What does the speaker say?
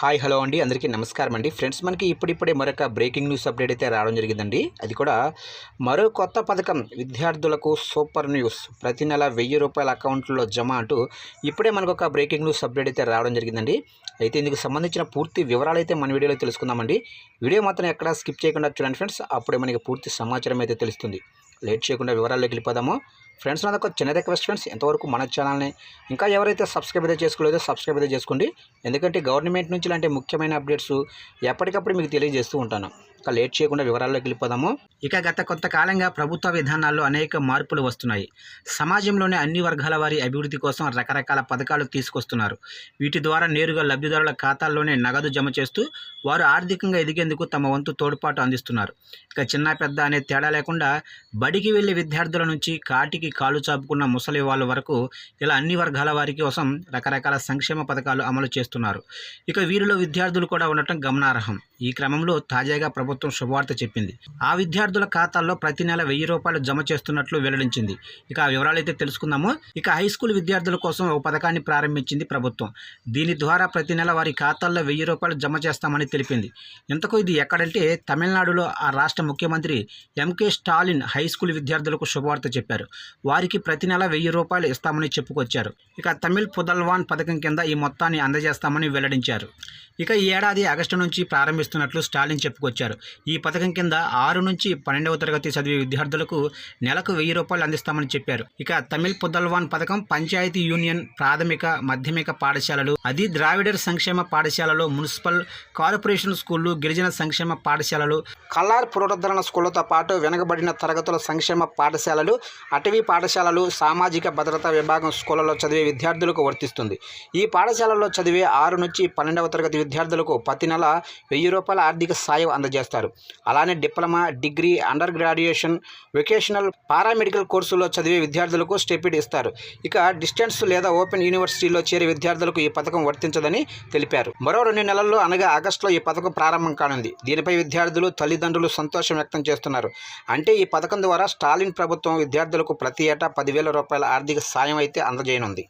Hi hello అండి. అందరికీ నమస్కారం అండి. ఫ్రెండ్స్ మనకి ఇప్పుడిప్పుడే మరొక బ్రేకింగ్ న్యూస్ అప్డేట్ అయితే రావడం జరిగిందండి. అది కూడా మరో కొత్త పథకం విద్యార్థులకు సూపర్ న్యూస్. ప్రతి నెల వెయ్యి రూపాయల అకౌంట్లో జమ అంటూ ఇప్పుడే మనకు ఒక బ్రేకింగ్ న్యూస్ అప్డేట్ అయితే రావడం జరిగిందండి. అయితే ఇందుకు సంబంధించిన పూర్తి వివరాలు అయితే మన వీడియోలో తెలుసుకుందామండి. వీడియో మాత్రం ఎక్కడా స్కిప్ చేయకుండా చూడండి ఫ్రెండ్స్. అప్పుడే మనకి పూర్తి సమాచారం అయితే తెలుస్తుంది. లేట్ చేయకుండా వివరాల్లోకి వెళ్ళిపోదాము. ఫ్రెండ్స్ నాది చిన్న రిక్వెస్ట్ ఫ్రెండ్స్ ఎంతవరకు మన ఛానల్ని ఇంకా ఎవరైతే సబ్స్క్రైబ్ అయితే చేసుకోలేదో సబ్స్క్రైబ్ అయితే చేసుకోండి. ఎందుకంటే గవర్నమెంట్ నుంచి ఇలాంటి ముఖ్యమైన అప్డేట్స్ ఎప్పటికప్పుడు మీకు తెలియజేస్తూ ఉంటాను. ఇక లేట్ చేయకుండా వివరాల్లోకి వెళ్ళిపోదాము. ఇక గత కొంతకాలంగా ప్రభుత్వ విధానాల్లో అనేక మార్పులు వస్తున్నాయి. సమాజంలోని అన్ని వర్గాల వారి అభివృద్ధి కోసం రకరకాల పథకాలు తీసుకొస్తున్నారు. వీటి ద్వారా నేరుగా లబ్ధిదారుల ఖాతాల్లోనే నగదు జమ చేస్తూ వారు ఆర్థికంగా ఎదిగేందుకు తమ వంతు తోడ్పాటు అందిస్తున్నారు. ఇక చిన్న పెద్ద అనే తేడా లేకుండా బడికి వెళ్ళే విద్యార్థుల నుంచి కాటికి కాలు చాపుకున్న ముసలి వాళ్ళ వరకు ఇలా అన్ని వర్గాల వారి కోసం రకరకాల సంక్షేమ పథకాలు అమలు చేస్తున్నారు. ఇక వీరిలో విద్యార్థులు కూడా ఉండటం గమనార్హం. ఈ క్రమంలో తాజాగా ప్రభుత్వం ప్రభుత్వం శుభవార్త చెప్పింది. ఆ విద్యార్థుల ఖాతాల్లో ప్రతి నెల వెయ్యి రూపాయలు జమ చేస్తున్నట్లు వెల్లడించింది. ఇక ఆ వివరాలు అయితే తెలుసుకుందాము. ఇక హై స్కూల్ విద్యార్థుల కోసం ఒక పథకాన్ని ప్రారంభించింది ప్రభుత్వం. దీని ద్వారా ప్రతి నెల వారి ఖాతాల్లో వెయ్యి రూపాయలు జమ చేస్తామని తెలిపింది. ఇంతకు ఇది ఎక్కడంటే తమిళనాడులో ఆ రాష్ట్ర ముఖ్యమంత్రి ఎంకే స్టాలిన్ హై స్కూల్ విద్యార్థులకు శుభవార్త చెప్పారు. వారికి ప్రతి నెల వెయ్యి రూపాయలు ఇస్తామని చెప్పుకొచ్చారు. ఇక తమిళ్ పుదల్వాన్ పథకం కింద ఈ మొత్తాన్ని అందజేస్తామని వెల్లడించారు. ఇక ఈ ఏడాది ఆగస్టు నుంచి ప్రారంభిస్తున్నట్లు స్టాలిన్ చెప్పుకొచ్చారు. ఈ పథకం కింద ఆరు నుంచి పన్నెండవ తరగతి చదివే విద్యార్థులకు నెలకు వెయ్యి రూపాయలు అందిస్తామని చెప్పారు. ఇక తమిళ్ పుదల్వాన్ పథకం పంచాయతీ యూనియన్ ప్రాథమిక మాధ్యమిక పాఠశాలలు అది ద్రావిడర్ సంక్షేమ పాఠశాలలో మున్సిపల్ కార్పొరేషన్ స్కూళ్ళు గిరిజన సంక్షేమ పాఠశాలలు కల్లార్ పునరుద్ధరణ స్కూళ్ళతో పాటు వెనుకబడిన తరగతుల సంక్షేమ పాఠశాలలు అటవీ పాఠశాలలు సామాజిక భద్రతా విభాగం స్కూళ్ళలో చదివే విద్యార్థులకు వర్తిస్తుంది. ఈ పాఠశాలల్లో చదివే ఆరు నుంచి పన్నెండవ తరగతి విద్యార్థులకు ప్రతి నెల వెయ్యి రూపాయల ఆర్థిక సాయం అందజేస్తారు. అలానే diploma degree under graduation vocational paramedical కోర్సుల్లో చదివే విద్యార్థులకు స్టెపిడ్ ఇస్తారు. ఇక డిస్టెన్స్ లేదా ఓపెన్ యూనివర్సిటీలో చేరే విద్యార్థులకు ఈ పథకం వర్తించదని తెలిపారు. మరో రెండు నెలల్లో అనగా ఆగస్టులో ఈ పథకం ప్రారంభం కానుంది. దీనిపై విద్యార్థులు తల్లిదండ్రులు సంతోషం వ్యక్తం చేస్తున్నారు. అంటే ఈ పథకం ద్వారా స్టాలిన్ ప్రభుత్వం విద్యార్థులకు ప్రతి ఏటా పదివేల రూపాయల ఆర్థిక సాయం అయితే అందజేయనుంది.